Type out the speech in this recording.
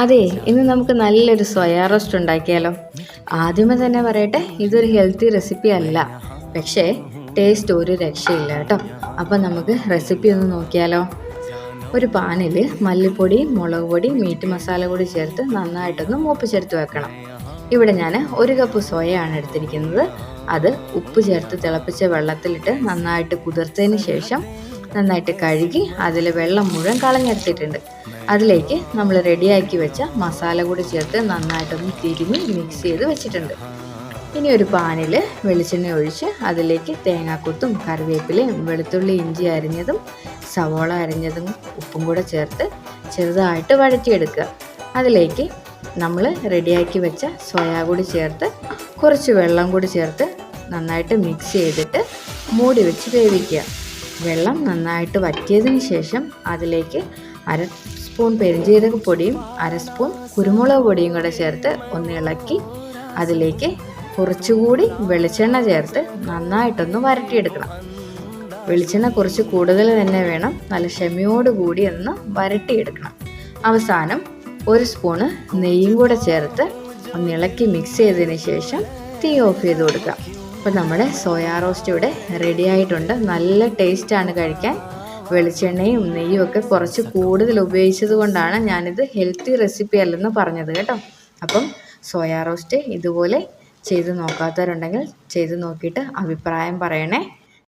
അതെ ഇന്ന് നമുക്ക് നല്ലൊരു സോയാ റോസ്റ്റ് ഉണ്ടാക്കിയാലോ. ആദ്യമേ തന്നെ പറയട്ടെ ഇതൊരു ഹെൽത്തി റെസിപ്പി അല്ല. പക്ഷേ ടേസ്റ്റ് ഒരു രക്ഷയില്ല കേട്ടോ. അപ്പം നമുക്ക് റെസിപ്പി ഒന്ന് നോക്കിയാലോ. ഒരു പാനിൽ മല്ലിപ്പൊടി മുളക് പൊടി മീറ്റ് മസാല കൂടി ചേർത്ത് നന്നായിട്ടൊന്ന് മൂപ്പിച്ചെടുത്ത് വെക്കണം. ഇവിടെ ഞാൻ ഒരു കപ്പ് സോയയാണ് എടുത്തിരിക്കുന്നത്. അത് ഉപ്പ് ചേർത്ത് തിളപ്പിച്ച വെള്ളത്തിലിട്ട് നന്നായിട്ട് കുതിർത്തതിന് ശേഷം നന്നായിട്ട് കഴുകി അതിൽ വെള്ളം മുഴുവൻ കളഞ്ഞെടുത്തിട്ടുണ്ട്. അതിലേക്ക് നമ്മൾ റെഡിയാക്കി വെച്ച മസാല കൂടി ചേർത്ത് നന്നായിട്ടൊന്ന് തിരുമി മിക്സ് ചെയ്ത് വെച്ചിട്ടുണ്ട്. ഇനി ഒരു പാനിൽ വെളിച്ചെണ്ണ ഒഴിച്ച് അതിലേക്ക് തേങ്ങാക്കൊത്തും കറിവേപ്പിലയും വെളുത്തുള്ളി ഇഞ്ചി അരിഞ്ഞതും സവോള അരിഞ്ഞതും ഉപ്പും കൂടെ ചേർത്ത് ചെറുതായിട്ട് വഴറ്റിയെടുക്കുക. അതിലേക്ക് നമ്മൾ റെഡിയാക്കി വെച്ച സോയാ കൂടി ചേർത്ത് കുറച്ച് വെള്ളം കൂടി ചേർത്ത് നന്നായിട്ട് മിക്സ് ചെയ്തിട്ട് മൂടി വെച്ച് വേവിക്കുക. വെള്ളം നന്നായിട്ട് വറ്റിയതിന് ശേഷം അതിലേക്ക് അര സ്പൂൺ പെരിഞ്ജീരക പൊടിയും അര സ്പൂൺ കുരുമുളക് പൊടിയും കൂടെ ചേർത്ത് ഒന്ന് ഇളക്കി അതിലേക്ക് കുറച്ചുകൂടി വെളിച്ചെണ്ണ ചേർത്ത് നന്നായിട്ടൊന്ന് വരട്ടിയെടുക്കണം. വെളിച്ചെണ്ണ കുറച്ച് കൂടുതൽ തന്നെ വേണം. നല്ല ക്ഷമയോടുകൂടി ഒന്ന് വരട്ടിയെടുക്കണം. അവസാനം ഒരു സ്പൂണ് നെയ്യും കൂടെ ചേർത്ത് ഒന്ന് ഇളക്കി മിക്സ് ചെയ്തതിന് ശേഷം തീ ഓഫ് ചെയ്ത് കൊടുക്കുക. അപ്പോൾ നമ്മുടെ സോയാ റോസ്റ്റ് ഇവിടെ റെഡി ആയിട്ടുണ്ട്. നല്ല ടേസ്റ്റാണ് കഴിക്കാൻ. വെളിച്ചെണ്ണയും നെയ്യും ഒക്കെ കുറച്ച് കൂടുതൽ ഉപയോഗിച്ചത് കൊണ്ടാണ് ഞാനിത് ഹെൽത്തി റെസിപ്പി അല്ലെന്ന് പറഞ്ഞത് കേട്ടോ. അപ്പം സോയാ റോസ്റ്റ് ഇതുപോലെ ചെയ്ത് നോക്കാത്തവരുണ്ടെങ്കിൽ ചെയ്ത് നോക്കിയിട്ട് അഭിപ്രായം പറയണേ.